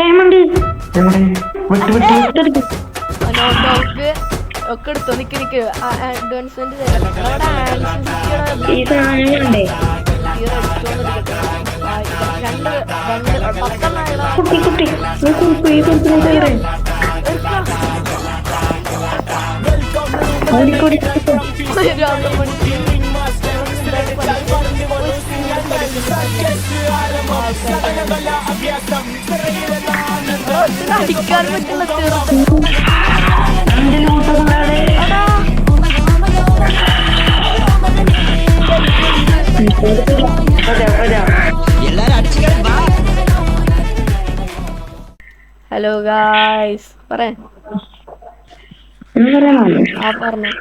Diamond എവിടെ? വിട്ട് വിട്ട്. വിട്ട് നോട്ട് ഒക്കെ എടുത്തോ നിക്ക് നിക്ക്. അഡ്വാൻസ്മെന്റ് കുട്ടി കുട്ടി. കുറിപ്പ് ഈ കുറിപ്പിനെ ഓടിക്കോടി. അടിക്കാൻ ഹലോ ഗായ്സ് പറയാ. ആ പറഞ്ഞു.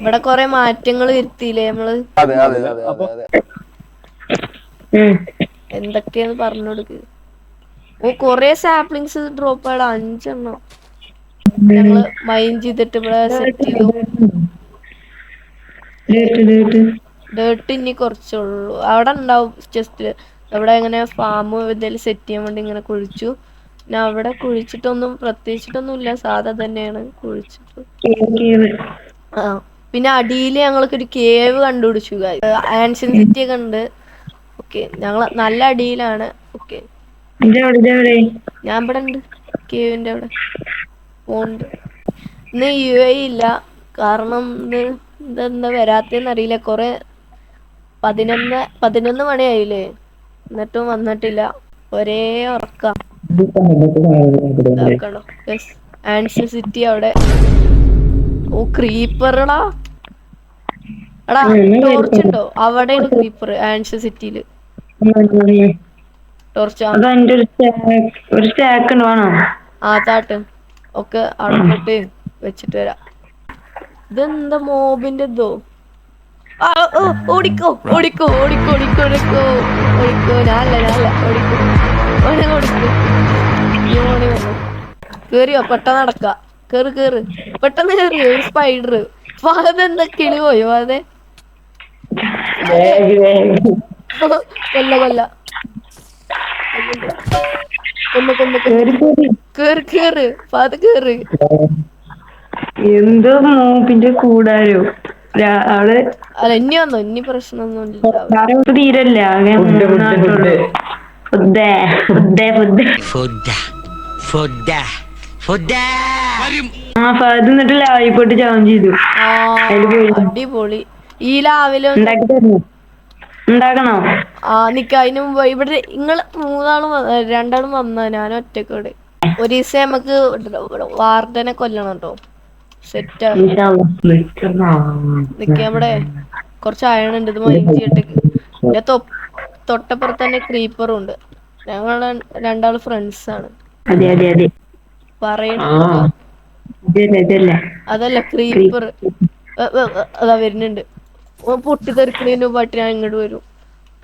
ഇവിടെ കൊറേ മാറ്റങ്ങൾ വരുത്തിയില്ലേ നമ്മൾ? അതെ അതെ അതെ അതെ അതെ. ഉം. എന്തൊക്കെയാന്ന് പറഞ്ഞു കൊടുക്ക്. ഓ കൊറേ സാപ്ലിങ്സ് ഡ്രോപ്പ് ആയിട അഞ്ചെണ്ണം. ഞങ്ങൾ മൈൻഡ് ചെയ്തിട്ട് ഇവിടെ സെറ്റ് ചെയ്തു. ഡേർട്ട് ഇനി കുറച്ചുള്ളൂ അവിടെ ഉണ്ടാവും ജസ്റ്റ് അവിടെ ഇങ്ങനെ ഫാം എന്തെങ്കിലും സെറ്റ് ചെയ്യാൻ വേണ്ടി ഇങ്ങനെ കുഴിച്ചു. പിന്നെ അവിടെ കുഴിച്ചിട്ടൊന്നും പ്രത്യേകിച്ചിട്ടൊന്നും ഇല്ല സാധാ തന്നെയാണ് കുഴിച്ചിട്ട് ആ. പിന്നെ അടിയിൽ ഞങ്ങൾക്ക് ഒരു കേവ് കണ്ടുപിടിച്ചു ആൻഷ്യൻ സിറ്റി ഒക്കെ ഉണ്ട്. ഓക്കെ ഞങ്ങൾ നല്ല അടിയിലാണ്. ഓക്കെ. ഞാൻ ഇവിടെ ഉണ്ട്. കേവിന്റെ അവിടെ. പോണ്ട് ഇന്ന് യു എ ഇല്ല. കാരണം ഇന്ന് ഇതെന്താ വരാത്തേന്ന് അറിയില്ല. കൊറേ പതിനൊന്ന് പതിനൊന്ന് മണിയായില്ലേ? എന്നിട്ടും വന്നിട്ടില്ല. ഒരേ ഉറക്കം. ആൻഷ്യസിറ്റി യെസ് സിറ്റി അവിടെ. ഓ ക്രീപ്പറടാ എടാ ടോർച്ച് ഉണ്ടോ? അവിടെയാണ് ക്രീപ്പർ ആൻഷ്യൻ സിറ്റിയിൽ ടോർച്ച് അത് എന്റെ ഒരു സ്റ്റാക്ക് വേണോ? ആ ചാട്ട് ഒക്കെ അവിടെ പോയിട്ട് വെച്ചിട്ട് വരാം. ഇതെന്താ മോബിന്റെ ഇതോ? ഓ, ഓടിക്കോ ഓടിക്കോ ഓടിക്കോ ഓടിക്കോ ഓടിക്കോ. ഓടിക്കോ ഞാനല്ല ഞാനല്ല. ഓടിക്കോ. ഓനെ ഓടിക്കോ. ഈ വന്നു. കേറിയോ? പെട്ടെന്ന് നടക്ക. കേറ് കേറ്. പെട്ടെന്ന് കേറിയോ? ഒരു സ്പൈഡർ അതെന്താ കിളി പോയോ? അതെ. കൊല്ല കൊല്ല. കേറ് കേറ്. പാത് കേറ്. എന്തോ മൂപ്പിന്റെ കൂടാരോ? അവിടെ അല്ല ഇനി വന്നോ? ഇനി പ്രശ്നമൊന്നും തീരല്ല. ആ ഫാദ് എന്നിട്ട് ലായി പോയിട്ട് ചാവും ചെയ്തു. അടിപൊളി. ഈ രാവിലെ ഉണ്ടാക്കണോ? ആ നിക്ക അതിന് മുമ്പ് ഇവിടെ നിങ്ങൾ മൂന്നാളും രണ്ടാളും വന്ന ഞാൻ ഒറ്റക്കോടെ. ഒരു ദിവസം നമുക്ക് വാർഡനെ കൊല്ലണം കേട്ടോ സെറ്റ്. നിക്ക നമ്മുടെ കുറച്ച് അയൺ ഉണ്ട് ഇത് മൈൻഡ് എന്റെ തൊട്ടപ്പുറത്ത് തന്നെ ക്രീപ്പറും ഉണ്ട്. ഞങ്ങൾ രണ്ടാൾ ഫ്രണ്ട്സ് ആണ്. പറയണ അതല്ല ക്രീപ്പർ അതാ വരുന്നുണ്ട്. ഓ പൊട്ടിത്തെറിക്കണതിന് മുമ്പായിട്ട് ഞാൻ ഇങ്ങോട്ട് വരും.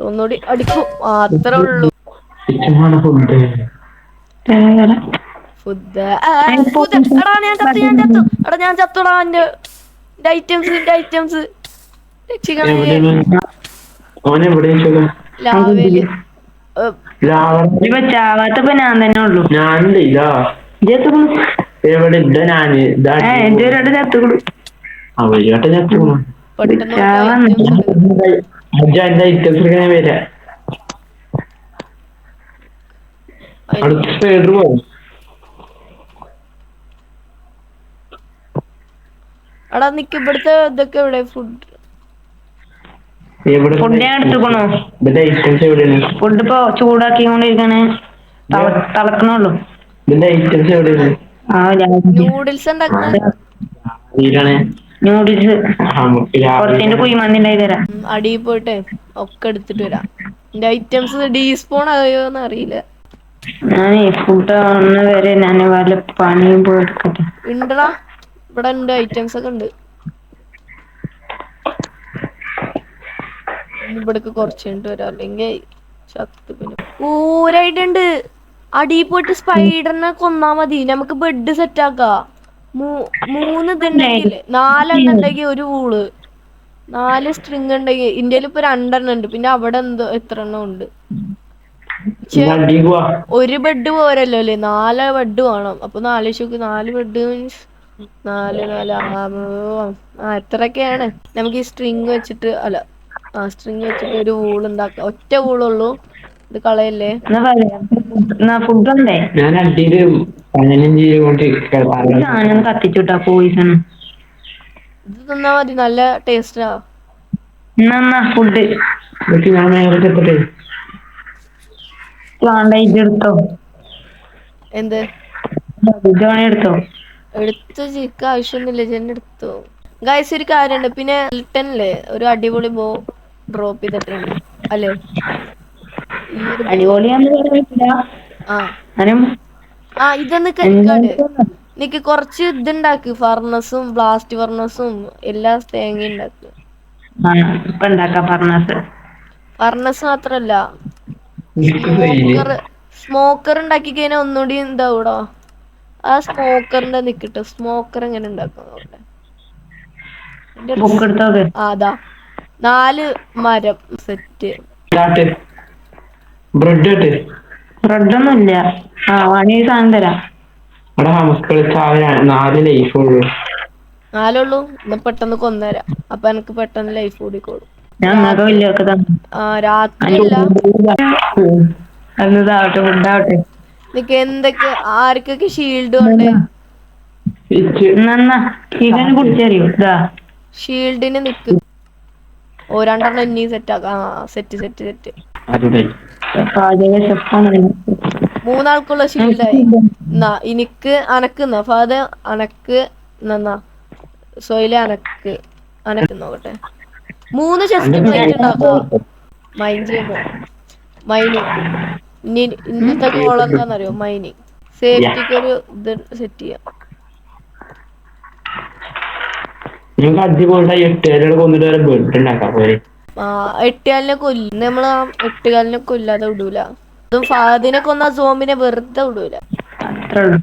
ഒന്നുകൂടി അടിക്കും. അത്രേ ഉള്ളൂ. ഫുഡ് എടാ ഞാൻ ചത്തു ഞാൻ ചത്തു. എടാ ഞാൻ ചത്തുടാ എന്റെ ഐറ്റംസ് എന്റെ ഐറ്റംസ് എവിടെ ഞാൻ? ചത്തുക്കുണു. അവരിട്ട് പെട്ടെന്ന് വരാ അടുത്ത പോകും എടാ നിക്ക് ഇവിടുത്തെ ഇതൊക്കെ എവിടെ? ഫുഡ് എവിടെ? ഫുഡ് ഞാൻ എടുത്തുക്കണു ഫുഡ് ഇപ്പൊ ചൂടാക്കിക്കൊണ്ടിരിക്കണ്. തള- തിളക്കണുള്ളൂ. ഇതിന്റെ ഐറ്റംസ് എവിടെയാണ്? ആ നൂഡിൽസ് ഉണ്ടാക്കുന്ന? ഇതിലാണ് നൂഡിൽസ് രാവിലെ കുഴിമന്തി ഉണ്ടായി തരാം. അടിയിൽ പോയിട്ടെ ഒക്കെ എടുത്തിട്ട് വരാം. എന്റെ ഐറ്റംസ് ഡീസ്പോൺ ആയോന്ന് അറിയില്ല. ഞാൻ ഫുഡ് ആവുന്ന വരെ ഞാൻ വല്ല പണിയും പോയി എടുക്കട്ടെ. ഉണ്ടടാ ഇവിടെ ഉണ്ട് ഐറ്റംസ് ഒക്കെ ഉണ്ട്. ഇവിടേക്ക് കുറച്ച് കഴിഞ്ഞിട്ട് വരാം. അല്ലെങ്കിൽ ചത്ത് പിന്നെ. ഊരായിട്ടുണ്ട്. അടിയിൽ പോയിട്ട് സ്പൈഡറിനെ കൊന്നാ മതി. നമുക്ക് ബെഡ് സെറ്റ് ആക്കാം. മൂന്ന് ഇതുണ്ടെങ്കിൽ നാലെണ്ണം ഒരു വൂൾ നാല് സ്ട്രിങ് ഉണ്ടെങ്കിൽ ഇന്ത്യയിൽ ഇപ്പൊ രണ്ടെണ്ണം ഉണ്ട് പിന്നെ അവിടെ എന്തോ എത്ര എണ്ണം ഉണ്ട് ഒരു ബെഡ് പോരല്ലോ അല്ലേ നാല് ബെഡ് വേണം. അപ്പൊ നാല് ശുക്ക് നാല് ബെഡ് മീൻസ് നാല് നാല് ആ എത്രയൊക്കെയാണ് നമുക്ക് ഈ സ്ട്രിങ് വെച്ചിട്ട് അല്ല ആ സ്ട്രിങ് വെച്ചിട്ട് ഒരു വൂൾ ഉണ്ടാക്കാം ഒറ്റ വൂളുള്ളൂ ഇത് കളയല്ലേ? ഞാൻ അടിയിൽ പതിനഞ്ച് കൊണ്ട് ഈ സാധനം കത്തിച്ചുട്ടാ പോയിസൺ ഇത് തിന്നാ മതി നല്ല ടേസ്റ്റാ എന്നാ ഫുഡ് ഞാൻ മേലെ ചെപ്പട്ടെ വേണ്ട ഇതെടുത്തോ എന്ത്? എടുത്തോ. എടുത്തു ചിക്ക ആവശ്യമൊന്നുമില്ല ജെന്നെ എടുത്തു. ഗൈസ് ഒരു കാര്യമുണ്ട്. പിന്നെ ലിട്ടനില്ലേ ഒരു അടിപൊളി ബോ ഡ്രോപ്പ് ചെയ്തിട്ടുണ്ട്. അല്ലേ? അടിപൊളിയാന്ന് ആ. ഞാനും ആ ഇതൊന്ന് കരിക്കാട് നിക്ക് കുറച്ച് ഇതുണ്ടാക്ക്. ഫർണസും ബ്ലാസ്റ്റ് ഫർണസും എല്ലാ തേങ്ങ ഉണ്ടാക്ക്. ആ ഇപ്പൊ ഉണ്ടാക്കാം പറഞ്ഞത് ഫർണസ് മാത്രല്ല. സ്മോക്കർ സ്മോക്കർ ഉണ്ടാക്കി കഴിഞ്ഞാൽ ഒന്നുകൂടി എന്താവൂടാ ആ സ്മോക്കറിന്റെ നിക്കട്ടെ. സ്മോക്കർ എങ്ങനെ ഉണ്ടാക്കാം അതാ? നാല് മരം സെറ്റ് ബ്രെഡ് ഇട്ട് ബ്രെഡൊന്നും ഇല്ല ആ വാങ്ങി സാധനം തരാം. അവിടെ നമുക്ക് നാല് ലൈഫ് ഉള്ളൂ. നാലുള്ളൂ ഇന്ന് പെട്ടെന്ന് കൊന്നുതരാം അപ്പൊ എനിക്ക് പെട്ടെന്ന് ലൈഫ് കൂടിക്കോളും. ഞാൻ തന്നെ. ആ ഫുഡാവട്ടെ. നിക്ക് എന്തൊക്കെ ആർക്കൊക്കെ ഷീൽഡ് ഉണ്ട്? ഇവനെ കുടിച്ചറിയോ ഇതാ. ഷീൽഡിന് നിക്ക്. ഓ രണ്ടെണ്ണം ഇനി സെറ്റ് ആക്കാം. ആ സെറ്റ് സെറ്റ് സെറ്റ് പാചക ഷെഫാണ് മൂന്നാൾക്കുള്ള ശീലായി. എന്നാ എനിക്ക് അനക്കുന്ന ഫാദർ അനക്ക് നന്നാ സോയിലെ അനക്ക് അനക്ക് നോക്കട്ടെ. മൂന്ന് ചെസ്റ്റ് പ്ലേറ്റ് ഉണ്ടാക്കാം? മൈൻഡ് ചെയ്യുമ്പോ മൈനിങ് ഇനി ഇന്നത്തെ ഗോൾ എന്താണെന്നറിയോ മൈനിങ് സേഫ്റ്റിക്ക് ഒരു ഇത് സെറ്റ് ചെയ്യാം. നിങ്ങൾക്ക് അടിപൊളി എട്ടുകാരോട് കൊന്നിട്ട് വരെ ബെഡ് ഉണ്ടാക്കാം ആ എട്ടുകാലിനെ കൊല്ലും. നമ്മൾ ആ എട്ടുകാലിനെ കൊല്ലാതെ വിടൂല. അതും ഫാദിനെ കൊന്ന സോമിനെ വെറുതെ വിടൂല. അത്രേ ഉള്ളൂ.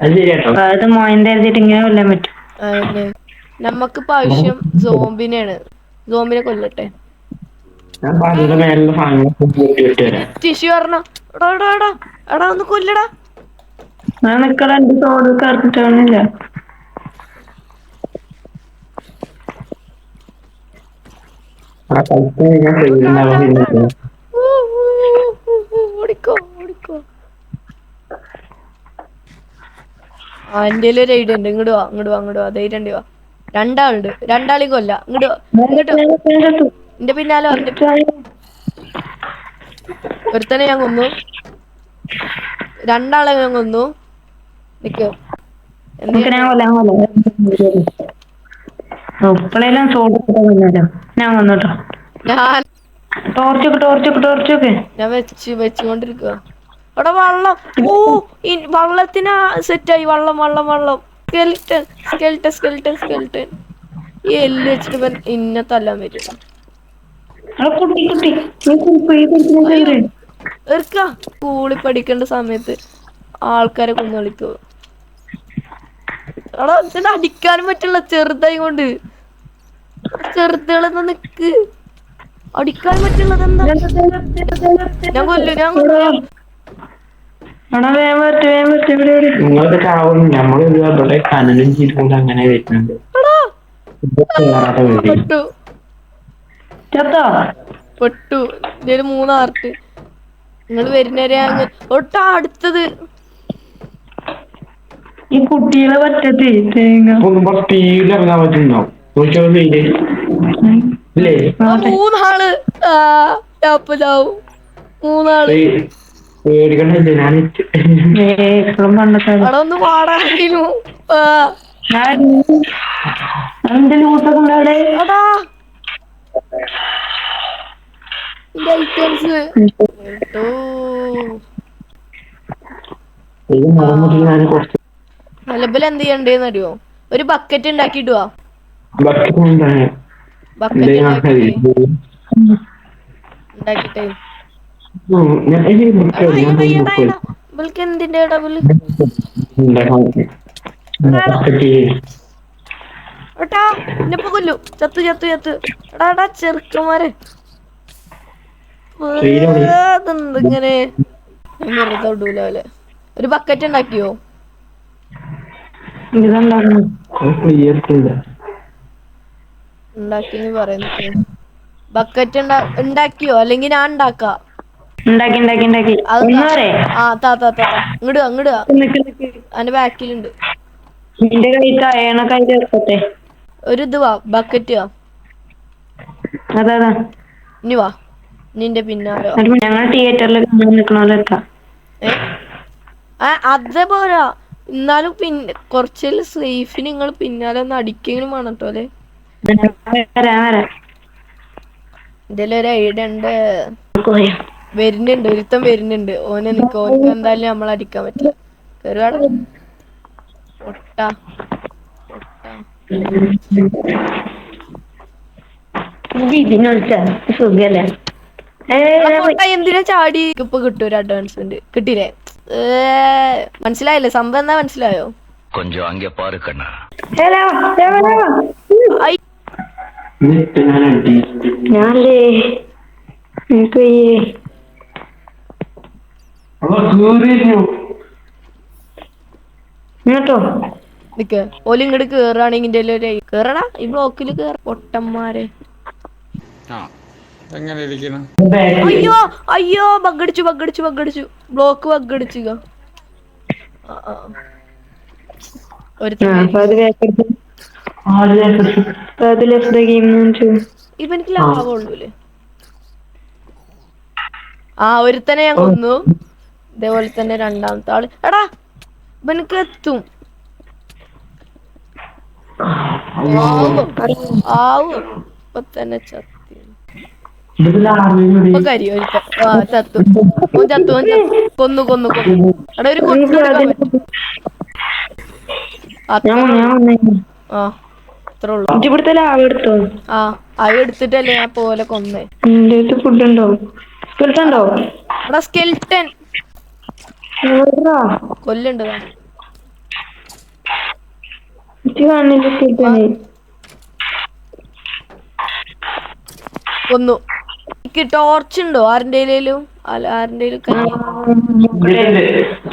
അത് ശരിയാട്ടോ. അപ്പൊ അത് മോയിന്റെ എഴുതിയിട്ട് ഇങ്ങനെ കൊല്ലാൻ പറ്റും. അതന്നെ നമുക്കിപ്പോ ആവശ്യം സോംബിനെയാണ് സോംബിനെ കൊല്ലട്ടെ. ഞാൻ പറഞ്ഞ മേലുള്ള സാധനങ്ങൾ ഇട്ട് വരാം ടിഷ്യൂ പറഞ്ഞ. എടാ എടാ എടാ എടാ ഒന്ന് കൊല്ലടാ. ഞാൻ നിക്കടാ എന്റെ തോട് കറക്റ്റാണില്ല ആ ഞാൻ ഓടിക്കോ ഓടിക്കോ. എന്റെ ഒരു ഐഡിയ ഉണ്ട്. ഇങ്ങോട്ട് വാ ഇങ്ങോട്ട് വാ ഇങ്ങോട്ട് വാ. ധൈര്യം വാ. രണ്ടാളുണ്ട്. രണ്ടാളി കൊല്ല. ഇങ്ങോട്ട് ഇങ്ങോട്ട് എന്റെ പിന്നാലെ വന്നിട്ട്. ഒരുത്തനെ ഞാൻ കൊന്നു. രണ്ടാളെ ഞാൻ കൊന്നു. നിക്കോ? എന്ത് നമുക്ക് ഞാൻ കൊല്ലാൻ കൊല്ലാം ഇപ്പളെല്ലാം സോഡ് കൊല്ലല്ലോ ഞാൻ വന്നോട്ടോ. ഞാൻ ടോർച്ചൊക്കെ ടോർച്ചൊക്കെ ടോർച്ചൊക്കെ ഞാൻ വെച്ച് വെച്ചുകൊണ്ടിരിക്കുക അവിടെ വള്ളം. ഓ വള്ളത്തിന് സെറ്റായി. വള്ളം വള്ളം വള്ളം. സ്കെൽട്ടൻ സ്കെൽട്ടൻ സ്കെൽട്ടൻ സ്കെൽട്ടൻ ഈ എല്ല് വെച്ചിട്ട് ഇന്നെ തല്ലാൻ പറ്റും സ്കൂളിൽ പഠിക്കേണ്ട സമയത്ത് ആൾക്കാരെ കൊന്നു കളിക്കോ അടിക്കാനും പറ്റില്ല. ചെറുതായി കൊണ്ട്. ചെറുതുകളെന്ന് നിക്ക്. അടിക്കാൻ പറ്റുള്ളത് എന്താ ഞാൻ കൊല്ലു. ഞാൻ നിങ്ങളൊക്കെ ചാവും ഇവിടെ കനലും അങ്ങനെ വരുന്നുണ്ട്. പെട്ടു. പെട്ടു. ഇതിൽ മൂന്ന് ആർട്ട് നിങ്ങൾ വരുന്നവരെ അങ്ങ് ഒട്ടാ അടുത്തത്. ഈ കുട്ടികളെ പറ്റത്തി തേങ്ങ? ഇറങ്ങാൻ പറ്റുന്നുണ്ടാവും. ഇല്ലേ? മൂന്നാൾ മൂന്നാൾ. പേടിക്കണ്ടില്ല ഞാൻ അവിടെ ഒന്ന് ഐറ്റംസ് കേട്ടോ നിലബൽ എന്ത്. ചെയ്യണ്ടേന്ന് അറിയോ? ഒരു ബക്കറ്റ് ഉണ്ടാക്കിയിട്ട് വാ ബക്കറ്റ് എന്നെപ്പോ കൊല്ലു ചത്തു ചത്തു ചത്തു എടാ എടാ ചെറുക്കന്മാരെ. ഇങ്ങനെ വെറുതെ അല്ലേ ഒരു ബക്കറ്റ് ഉണ്ടാക്കിയോ ഇതുണ്ടാക്കുന്നു ക്ലിയർ ചെയ്ത ഉണ്ടാക്കി പറയുന്നത് ബക്കറ്റ് ഉണ്ടാക്കിയോ? അല്ലെങ്കിൽ ഞാൻ ഉണ്ടാക്കാം? ആ താ താ താ താ. ഇങ്ങട് അങ്ങട് അതിന്റെ ബാക്കിലുണ്ട്. നിന്റെ കൈ താഴണ കൈ ചേർക്കട്ടെ ഒരു ഇത് വാ ബക്കറ്റ് വാ. അതാ അതാ. ഇനി വാ. നിന്റെ പിന്നാലെ വാ. എന്നിട്ട് ഞങ്ങൾ തിയേറ്ററിൽ കാണാൻ നിക്കണോലെ ആ അതേ പോരാ എന്നാലും പിന്നെ കുറച്ചിൽ സേഫിന് നിങ്ങൾ പിന്നാലെ ഒന്ന് അടിക്കെങ്കിലും വേണം കേട്ടോ അല്ലേ? ഇതിലൊരു വരുന്നുണ്ട് ഒരുത്തം വരുന്നുണ്ട്. ഓനെ നിക്ക് ഓനക്ക് എന്തായാലും നമ്മൾ അടിക്കാൻ പറ്റില്ല. കയറുവാട ഒട്ട എന്തിനാ ചാടി? ഇപ്പൊ കിട്ടും ഒരു അഡ്വാൻസ്മെന്റ് കിട്ടിയില്ലേ മനസ്സിലായില്ലേ? സംഭവം എന്താ മനസ്സിലായോ? കൊഞ്ചോ ഹലോ. എന്നിട്ട് ഞാൻ അടി ഞാനല്ലേ എനിക്ക് വയ്യേ നിക്ക് ഓൽ ഇങ്ങോട്ട് കേറുകയാണെങ്കിൽ കേറടാ ഈ ബ്ലോക്കിൽ കേറ പൊട്ടന്മാരെ. ആ എങ്ങനെ ഇരിക്കണം? അയ്യോ അയ്യോ ബഗ്ഗടിച്ചു ബഗ്ഗടിച്ചു ബഗ്ഗടിച്ചു. ബ്ലോക്ക് ബഗ്ഗടിച്ചു ഒരു അത് ഗെയിം ഇവനിക്ക് ലാഭമുള്ളൂല്ലേ ആ. ഒരുത്തനെ ഞാൻ കൊന്നു. ഇതേപോലെ തന്നെ രണ്ടാമത്തെ ആൾ. എടാ ഇവനക്ക് എത്തും. ആവോ. ആവോ. ഇപ്പൊ തന്നെ ചത്തി. ഇപ്പൊ കരി ഒരുത്ത ആ ചത്തു. ഓൻ ചത്തു ഓൻ ചത്തു. കൊന്നു കൊന്നു കൊന്നു. എടാ ഒരു കൊന്നു ആ. അത്രേ ഉള്ളൂ ഇവിടുത്തെ ലാഭം എടുത്തോ? ആ അത് എടുത്തിട്ടല്ലേ ഞാൻ പോലെ കൊന്നേ? നിന്റെ അടുത്ത് ഫുഡ് ഉണ്ടോ? എടാ സ്കെൽട്ടൻ കൊല്ലുണ്ട് ദാ. കൊന്നു. എനിക്ക് ടോർച്ച് ഉണ്ടോ? ആരുടെയിലും ആരുടെയിലും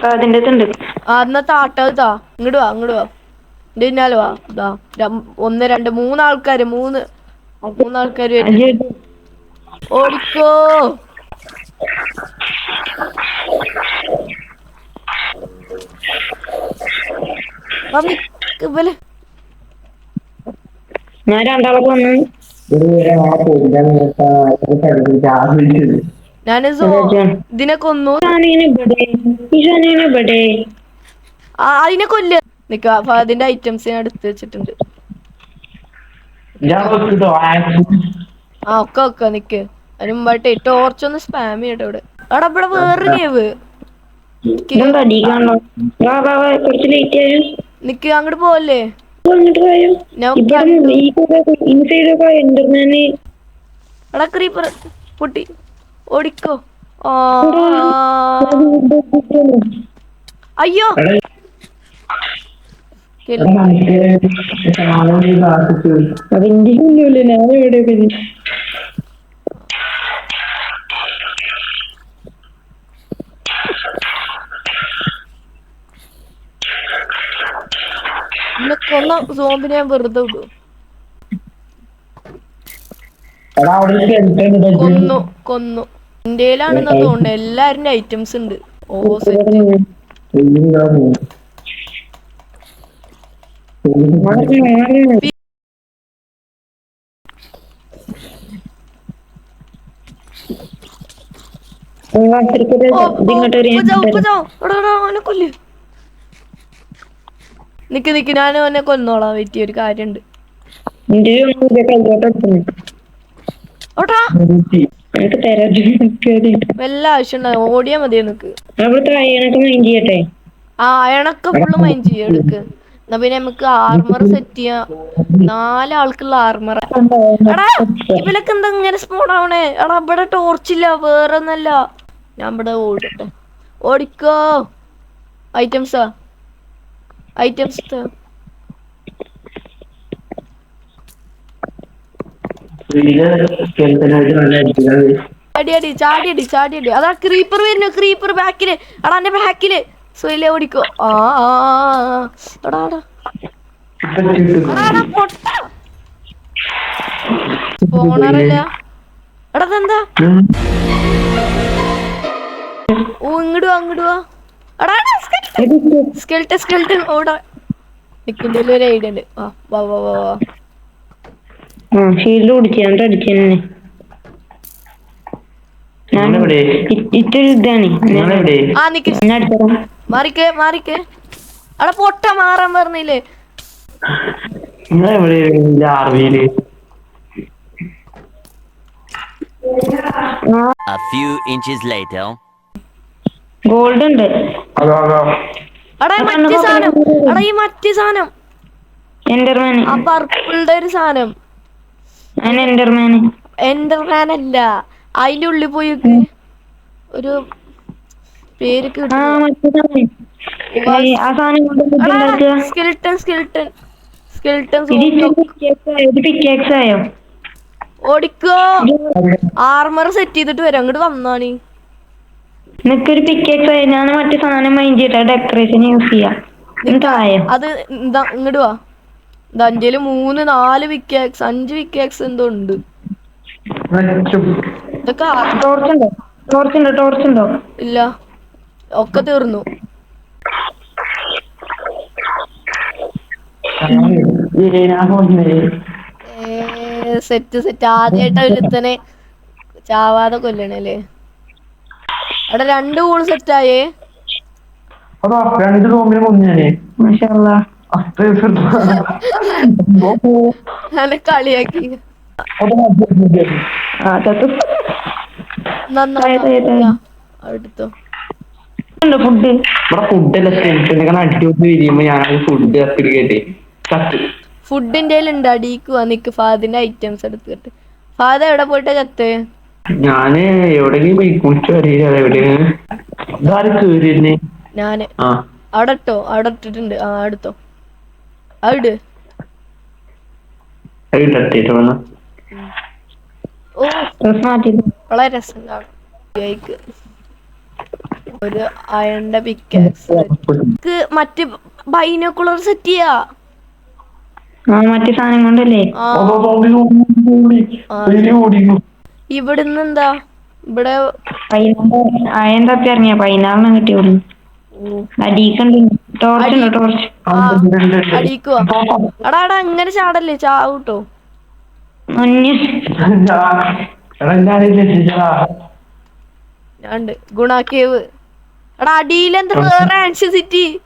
അതിന്റെ അടുത്തുണ്ട് ആ എന്നാ താട്ടത് ഇങ്ങോട്ട് വാ ഇങ്ങോട്ട് വാ. പിന്നാലെ വാ ഇതാ ഒന്ന് രണ്ട് മൂന്നാൾക്കാര് മൂന്ന് മൂന്നാൾക്കാര് ഓടിക്കോ. ഞാൻ രണ്ടാളെ കൊന്നു. ഇതിനെ അതിനെ കൊല്ല. നിക്ക അപ്പൊ അതിന്റെ ഐറ്റംസ് ഞാൻ എടുത്തു വെച്ചിട്ടുണ്ട്. ആ ഒക്കെ ഒക്കെ നിക്ക്. അതിന് മുമ്പായിട്ടേ ടോർച്ച് ഒന്ന് സ്പാം ചെയ്യട്ടെ ഇവിടെ. അവിടെ ഇവിടെ വേറൊരു കേവ് നിക്ക്. അങ്ങോട്ട് പോവല്ലേ? എടാ ക്രീപ്പർ പൊട്ടി. ഓടിക്കോ. അയ്യോ. അതിന്റെ ഒന്നുമില്ല ഞാൻ എവിടെ പിന്നെ. എന്നെ കൊന്ന സോമ്പിനെ ഞാൻ വെറുതെ വിടും. കൊന്നു കൊന്നു. ഇന്ത്യയിലാണെന്ന് തോന്നുന്നു. എല്ലാരും ഐറ്റംസ് ഉണ്ട്. ഓ സെറ്റ് ഇയ്യിതാ പോകും. ഓ ഇങ്ങോട്ട് ഒരു ഉപ്പ ചാ, ഉപ്പ ചാ. എടാ, എടാ, അവനെ കൊല്ല് നിക്ക് നിക്ക് ഞാൻ അവനെ കൊന്നോളാം. വെറ്റി ഒരു കാര്യണ്ട്. വല്ല ആവശ്യം ഉണ്ടാവും ഓടിയാ മതി നിക്ക്? അവിടുത്തെ അയ്യണൊക്കെ മൈൻഡ് ചെയ്യട്ടെ? ആ അയണൊക്കെ ഫുള്ള് മൈൻഡ് ചെയ്യാം എടുക്ക്. എന്നാ പിന്നെ നമുക്ക് ആർമർ സെറ്റ് ചെയ്യാം. നാലാൾക്കുള്ള ആർമർ എടാ ഇവലൊക്കെ എന്താ ഇങ്ങനെ സ്പോൺ ആവണേ? എടാ ഇവിടെ ടോർച്ചില്ല വേറെ ഒന്നല്ല ഞാൻ ഇവിടെ ഓടിട്ടെ ഓടിക്കോ. ഐറ്റംസാ ഐറ്റംസ് സ്കെൽട്ടനായിട്ട് ചാടിയടി ചാടിയടി അടി അടി ചാടി അടി ചാടി അടി. അതാ ക്രീപ്പർ വരുന്നു ക്രീപ്പർ ബാക്കിൽ എടാ എന്റെ ബാക്കിൽ സുയിലെ ഓടിക്കോ. പോണറില്ല എടാ ഇതെന്താ? ഓ ഇങ്ങടുവാ വാ ഇങ്ങോട്ട് വാ. എടാ സ്കെൽട്ടൻ സ്കെൽട്ടൻ ഓടാ. നിക്കിന്റെ ഒരു ഐഡിയ ഉണ്ട്. വാ വാ വാ വാ. ആ ഷീൽഡ് തന്നെ ഞാൻ നിങ്ങളെവിടെ? ഇറ്റൊരു ഇതാണ്. ആ നിക്ക്. ഞാൻ അടിച്ചതാ മാറിക്ക് മാറിക്കേ. അവിടെ പൊട്ട മാറാൻ പറഞ്ഞില്ലേ? A few inches later. Gold ഉണ്ട് ഈ മറ്റേ സാധനം. എടാ ഈ മറ്റേ സാധനം. എൻഡർമാന്. ആ പർപ്പിളുടെ ഒരു സാധനം. ഞാൻ എൻഡർമാന്. അല്ല അതിന്റെ ഉള്ളിൽ പോയി ഒരു പേര് ആ മറ്റേ സാധനം ആ സാധനം കൊണ്ട് സ്കെൽട്ടൺ സ്കെൽട്ടൺ സ്കെൽട്ടൺ ഇത് ഇച്ചിരി pickaxe ആയോ? ഇത് പിക്കാക്സ് ഓടിക്കോ. ആർമർ സെറ്റ് ചെയ്തിട്ട് വരാം. അങ്ങോട്ട് വന്നോണി. നിനക്കൊരു പിക്കേക്സ് ആയോ? ഞാൻ മറ്റേ സാധനം മൈൻഡ് ചെയ്ത ഡെക്കറേഷൻ യൂസ് ചെയ്യാം. എന്തായോ അത് എന്താ ഇങ്ങോട്ട് വാ. എന്താ അഞ്ചേൽ മൂന്ന് നാല് പിക്കേക്സ് അഞ്ച് പിക്കേക്സ് എന്തോ ഉണ്ട്. ഇതൊക്കെ ആ- ടോർച്ചുണ്ടോ ടോർച്ചുണ്ടോ ടോർച്ച് ഉണ്ടോ? ടോർച്ച് ഉണ്ടോ? ഇല്ല. ഒക്കെ തീർന്നു. സെറ്റ് സെറ്റ് ആദ്യമായിട്ട് ഒരുത്തനെ ചാവാതെ കൊല്ലണല്ലേ അവിടെ രണ്ട് കൂൾ സെറ്റ് ആയേ? അതോ രണ്ട് റൂമിന് മുന്നേ. കളിയാക്കി. നന്നായി താഴെ, ഫുഡ് ഇവിടെ ഫുഡെല്ലാം സ്കെൽറ്റൊക്കെ അടിപൊളി വരുമ്പോ ഞാൻ ഫുഡ് കത്തിരിക്കട്ടെ ചത്ത്. ഫുഡിന്റെ ഉണ്ട് അടിക്ക് വന്നിക്ക് നിക്ക് ഫാദിന്റെ ഐറ്റംസ് എടുത്തിട്ട്. ഫാദ എവിടെ പോയിട്ട് ചത്ത്? ഞാൻ എവിടെയെങ്കിലും പോയി കുളിച്ചു അറിയില്ല എവിടെയാണ്? ഇതാരും കേറിയിരുന്നേ ഞാൻ. അവിടെ ഇട്ടോ? അവിടെ ഇട്ടിട്ടുണ്ട്. ആ അടുത്തോ അവിടെ ഓ വളരെ രസം കാണും. ഒരു അയണ്ട പിക്കാക്സ് മറ്റ് ബൈനോക്കുലർ സെറ്റ് ചെയ്യാ? ആ മറ്റേ സാധനം കൊണ്ടല്ലേ? ഇവിടുന്ന് എന്താ? ഇവിടെ അയൻ തപ്പി ഇറങ്ങിയ എടാ ഇങ്ങനെ ചാടല്ലേ? ചാവൂട്ടോ ഗുണാക്കേവ്. എടാ അടിയിലെന്താ വേറെ ആൻഷ്യസിറ്റി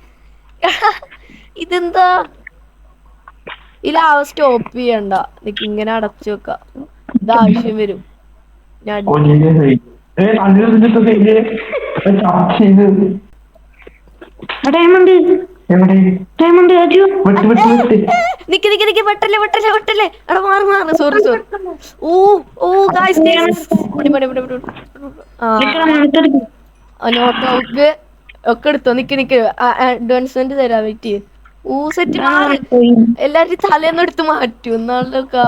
ഇതെന്താ? ഈ ലാവ സ്റ്റോപ്പ് ചെയ്യണ്ട. നിക്ക് ഇങ്ങനെ അടച്ചു വെക്ക. ഇത് ആവശ്യം വരും. ഞാൻ അടി- ഡയമണ്ട്. എവിടെ? ഡയമണ്ട് അജു വിട്ട് വിട്ട് വിട്ട്. നിക്ക് നിക്ക് നിക്ക്. വെട്ടല്ലേ വെട്ടല്ലേ വെട്ടല്ലേ. എടാ മാറി മാറി. സോറി സോറി ഓ ഓ ഗായ്സ് പണി പണി ആ. നോട്ടൗക്ക് ഒക്കെ എടുത്തോ? നിക്ക് നിക്ക്. അഡ്വാൻസ്മെന്റ് തരാൻ പറ്റി ഊ സെറ്റ് മാറി. എല്ലാരും തലേന്ന് എടുത്ത് മാറ്റും. എന്നാളൊക്കെ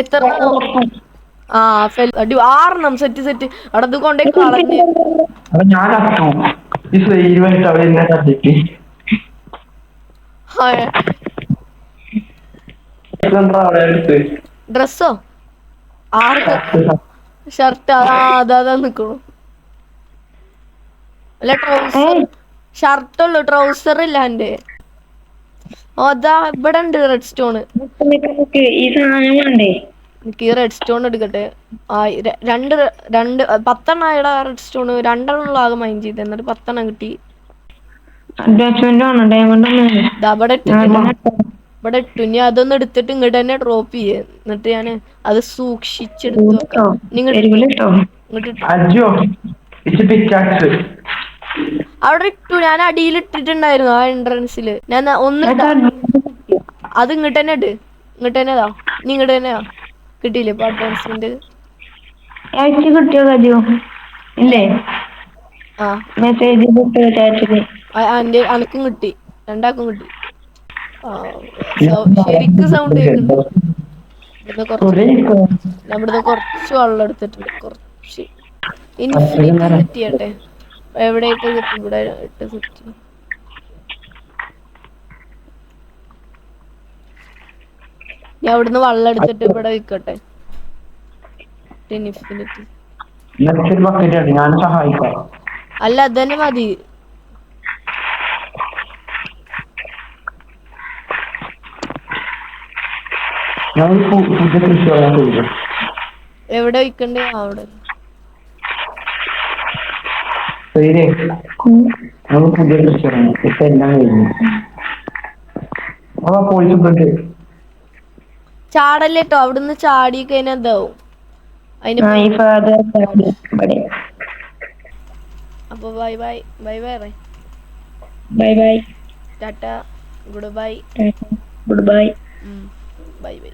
എത്ര ആ അടി ആറെണ്ണം. സെറ്റ് സെറ്റ് അവിടെ അത് കൊണ്ടേ കളഞ്ഞ്. ഡ്രസ്സോ ആർക്ക് ഷർട്ട് അതാ അതാ നിക്കണു. അല്ല ട്രൗസർ. ഷർട്ടുള്ളു ട്രൗസർ ഇല്ല എന്റെ ഓ അതാ ഇവിടെ ഉണ്ട് റെഡ് സ്റ്റോൺ ഈ സാധനം വേണ്ടേ? എനിക്ക് ഈ റെഡ് സ്റ്റോൺ എടുക്കട്ടെ. ആ രണ്ട് രണ്ട് പത്തെണ്ണ ആയടാ റെഡ് സ്റ്റോൺ രണ്ടെണ്ണം ആകെ മൈൻഡ് ചെയ്ത്. എന്നിട്ട് പത്തെണ്ണം കിട്ടി. ഇവിടെ ഇവിടെ ഇട്ടു. ഇനി അതൊന്നും എടുത്തിട്ട് ഇങ്ങോട്ട് തന്നെ ഡ്രോപ്പ് ചെയ്യേ. എന്നിട്ട് ഞാൻ അത് സൂക്ഷിച്ചെടുത്തു കേട്ടോ ഇങ്ങോട്ട് അവിടെ ഇട്ടു. ഞാൻ അടിയിൽ ഇട്ടിട്ടുണ്ടായിരുന്നു ആ എൻട്രൻസിൽ ഞാൻ ഒന്ന് അത് ഇങ്ങോട്ട് തന്നെ ഇട്. ഇങ്ങോട്ട് തന്നെ നീ ഇങ്ങോട്ട് തന്നെയാ കിട്ടിയില്ലേ ഇപ്പൊ അഡ്വാൻസ്മെന്റ് കിട്ടിയോ കജു ഇല്ലേ? ആ. മെസ്സേജ് അന്റെ അനക്കും കിട്ടി. രണ്ടാക്കും കിട്ടി. ശരിക്കും സൗണ്ട് കേൾക്കുന്നു. ഇവിടുന്ന് കുറച്ച് വെള്ളം എടുത്തിട്ടുണ്ട്. കുറച്ച് കിട്ടിയട്ടെ ചെയ്യട്ടെ എവിടെ ഇട്ട് ഇവിടെ ഇട്ട് ചെയ്യും ഞാൻ അവിടുന്ന് വള്ളം എടുത്തിട്ട് ഇവിടെ വെക്കട്ടെ. അല്ല തന്നെ അല്ല അതന്നെ മതി. എവിടെ വെക്കണ്ടേ? അവിടെ. ശരി നമ്മൾ പുതിയ പ്രശ്നമാണ് ഇപ്പൊ എല്ലാം കഴിഞ്ഞു അതാ ബ്ലഡ് ചാടല്ലേ കേട്ടോ അവിടുന്ന് ചാടി കഴിഞ്ഞാൽ എന്താവും അതിന് അപ്പൊ ബൈ ബൈ ബൈ ബൈ റേ bye bye Tata. Good bye. Good bye. Bye bye.